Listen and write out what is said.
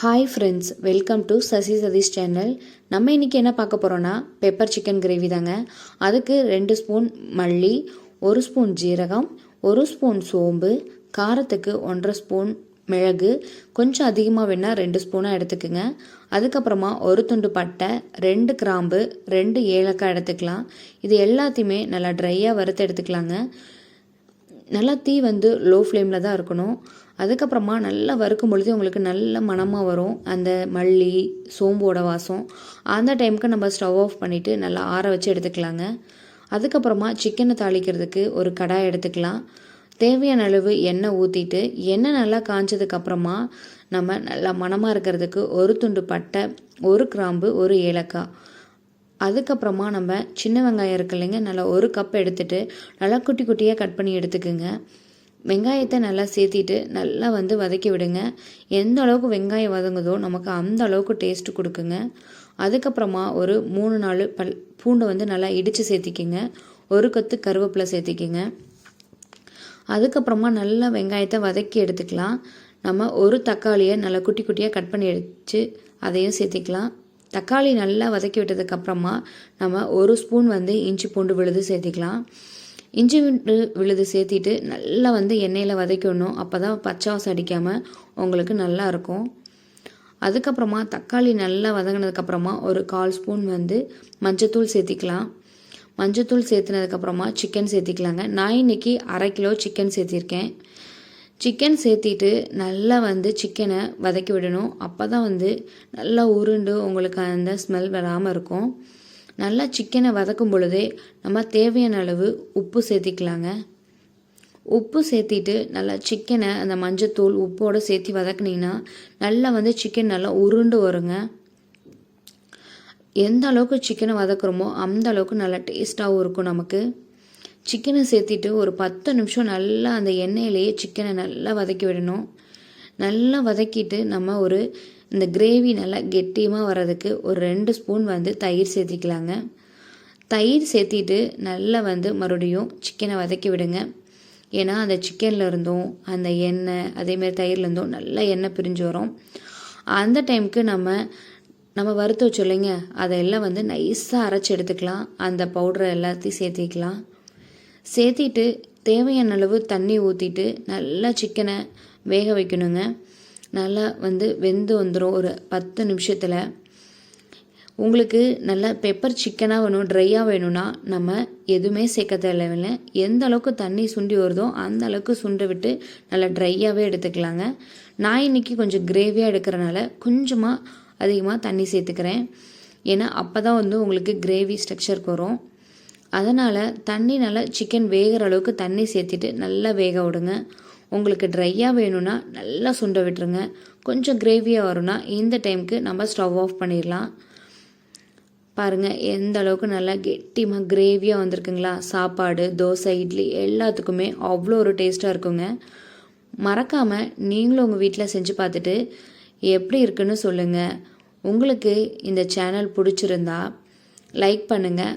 Hi friends welcome to Sasi Satish channel நம்ம இன்றைக்கி என்ன பார்க்க போகிறோன்னா பெப்பர் சிக்கன் கிரேவி தாங்க. அதுக்கு ரெண்டு ஸ்பூன் மல்லி ஒரு ஸ்பூன் ஜீரகம் ஒரு ஸ்பூன் சோம்பு காரத்துக்கு ஒன்றரை ஸ்பூன் மிளகு. கொஞ்சம் அதிகமாக வேணால் ரெண்டு ஸ்பூனாக எடுத்துக்கோங்க. அதுக்கப்புறமா ஒரு துண்டு பட்டை ரெண்டு கிராம்பு ரெண்டு ஏலக்காய் எடுத்துக்கலாம். இது எல்லாத்தையுமே நல்லா ட்ரையாக வறுத்து எடுத்துக்கலாங்க. நல்லா தீ வந்து லோ ஃப்ளேமில் தான் இருக்கணும். அதுக்கப்புறமா நல்லா வறுக்கும் பொழுது உங்களுக்கு நல்ல மணமாக வரும். அந்த மல்லி சோம்போட வாசம். அந்த டைமுக்கு நம்ம ஸ்டவ் ஆஃப் பண்ணிவிட்டு நல்லா ஆற வச்சு எடுத்துக்கலாங்க. அதுக்கப்புறமா சிக்கனை தாளிக்கிறதுக்கு ஒரு கடாய் எடுத்துக்கலாம். தேவையான அளவு எண்ணெய் ஊற்றிட்டு எண்ணெய் நல்லா காஞ்சதுக்கப்புறமா நம்ம நல்லா மணமாக இருக்கிறதுக்கு ஒரு துண்டு பட்டை ஒரு கிராம்பு ஒரு ஏலக்காய். அதுக்கப்புறமா நம்ம சின்ன வெங்காயம் இருக்கு இல்லைங்க நல்லா ஒரு கப் எடுத்துகிட்டு நல்லா குட்டி குட்டியாக கட் பண்ணி எடுத்துக்குங்க. வெங்காயத்தை நல்லா சேர்த்திட்டு நல்லா வந்து வதக்கி விடுங்க. எந்த அளவுக்கு வெங்காயம் வதங்குதோ நமக்கு அந்த அளவுக்கு டேஸ்ட்டு கொடுக்குங்க. அதுக்கப்புறமா ஒரு மூணு நாலு பல் பூண்டை வந்து நல்லா இடித்து சேர்த்திக்கிங்க. ஒரு கொத்து கருவேப்பிலை சேர்த்திக்கிங்க. அதுக்கப்புறமா நல்லா வெங்காயத்தை வதக்கி எடுத்துக்கலாம். நம்ம ஒரு தக்காளியை நல்லா குட்டி குட்டியாக கட் பண்ணி எடுத்து அதையும் சேர்த்திக்கலாம். தக்காளி நல்லா வதக்கி விட்டதுக்கப்புறமா நம்ம ஒரு ஸ்பூன் வந்து இஞ்சி பூண்டு விழுது சேர்த்திக்கலாம். இஞ்சி விட்டு விழுது சேர்த்திட்டு நல்லா வந்து எண்ணெயில் வதக்கணும் அப்போ தான் பச்சை வாசம் அடிக்காமல் உங்களுக்கு நல்லா இருக்கும். அதுக்கப்புறமா தக்காளி நல்லா வதங்கினதுக்கப்புறமா ஒரு கால் ஸ்பூன் வந்து மஞ்சத்தூள் சேர்த்திக்கலாம். மஞ்சத்தூள் சேர்த்துனதுக்கப்புறமா சிக்கன் சேர்த்திக்கலாங்க. நான் இன்றைக்கி அரை கிலோ சிக்கன் சேர்த்திருக்கேன். சிக்கன் சேர்த்திட்டு நல்லா வந்து சிக்கனை வதக்கி விடணும். அப்போ தான் வந்து நல்லா உருண்டு உங்களுக்கு அந்த ஸ்மெல் வராமல் இருக்கும். நல்லா சிக்கனை வதக்கும் பொழுதே நம்ம தேவையான அளவு உப்பு சேர்த்திக்கலாங்க. உப்பு சேர்த்திட்டு நல்லா சிக்கனை அந்த மஞ்சத்தூள் உப்போடு சேர்த்து வதக்குனிங்கன்னா நல்லா வந்து சிக்கன் நல்லா உருண்டு வருங்க. எந்த அளவுக்கு சிக்கனை வதக்குறோமோ அந்த அளவுக்கு நல்லா டேஸ்ட்டாகவும் இருக்கும் நமக்கு. சிக்கனை சேர்த்திட்டு ஒரு பத்து நிமிஷம் நல்லா அந்த எண்ணெயிலேயே சிக்கனை நல்லா வதக்கி விடணும். நல்லா வதக்கிட்டு நம்ம ஒரு இந்த கிரேவி நல்லா கெட்டியமாக வர்றதுக்கு ஒரு ரெண்டு ஸ்பூன் வந்து தயிர் சேர்த்திக்கலாங்க. தயிர் சேர்த்திட்டு நல்லா வந்து மறுபடியும் சிக்கனை வதக்கி விடுங்க. ஏன்னா அந்த சிக்கனில் இருந்தும் அந்த எண்ணெய் அதேமாரி தயிர்லேருந்தும் நல்லா எண்ணெய் பிரிஞ்சு வரும். அந்த டைமுக்கு நம்ம நம்ம வறுத்து வச்சோம் இல்லைங்க அதையெல்லாம் வந்து நைஸாக அரைச்சி எடுத்துக்கலாம். அந்த பவுடரை எல்லாத்தையும் சேர்த்திக்கலாம். சேர்த்திட்டு தேவையான அளவு தண்ணி ஊற்றிட்டு நல்லா சிக்கனை வேக வைக்கணுங்க. நல்லா வந்து வெந்து வந்துடும் ஒரு பத்து நிமிஷத்தில். உங்களுக்கு நல்லா பெப்பர் சிக்கனாக வேணும் ட்ரையாக வேணும்னா நம்ம எதுவுமே சேர்க்க தேவையில்லை. எந்த அளவுக்கு தண்ணி சுண்டி வருதோ அந்த அளவுக்கு சுண்ட விட்டு நல்லா ட்ரையாகவே எடுத்துக்கலாங்க. நான் இன்றைக்கி கொஞ்சம் கிரேவியாக எடுக்கிறனால கொஞ்சமாக அதிகமாக தண்ணி சேர்த்துக்கிறேன். ஏன்னா அப்போ தான் வந்து உங்களுக்கு கிரேவி ஸ்ட்ரக்சருக்கு வரும். அதனால் தண்ணி நல்லா சிக்கன் வேகிற அளவுக்கு தண்ணி சேர்த்துட்டு நல்லா வேக விடுங்க. உங்களுக்கு ட்ரையாக வேணும்னா நல்லா சுண்ட விட்டுருங்க. கொஞ்சம் கிரேவியாக வரும்னா இந்த டைமுக்கு நம்ம ஸ்டவ் ஆஃப் பண்ணிடலாம். பாருங்கள் எந்த அளவுக்கு நல்லா கெட்டிமாக கிரேவியாக வந்திருக்குங்களா? சாப்பாடு தோசை இட்லி எல்லாத்துக்குமே அவ்வளோ ஒரு டேஸ்ட்டாக இருக்குங்க. மறக்காமல் நீங்களும் உங்கள் வீட்டில் செஞ்சு பார்த்துட்டு எப்படி இருக்குன்னு சொல்லுங்கள் உங்களுக்கு இந்த சேனல் பிடிச்சிருந்தா லைக் பண்ணுங்கள்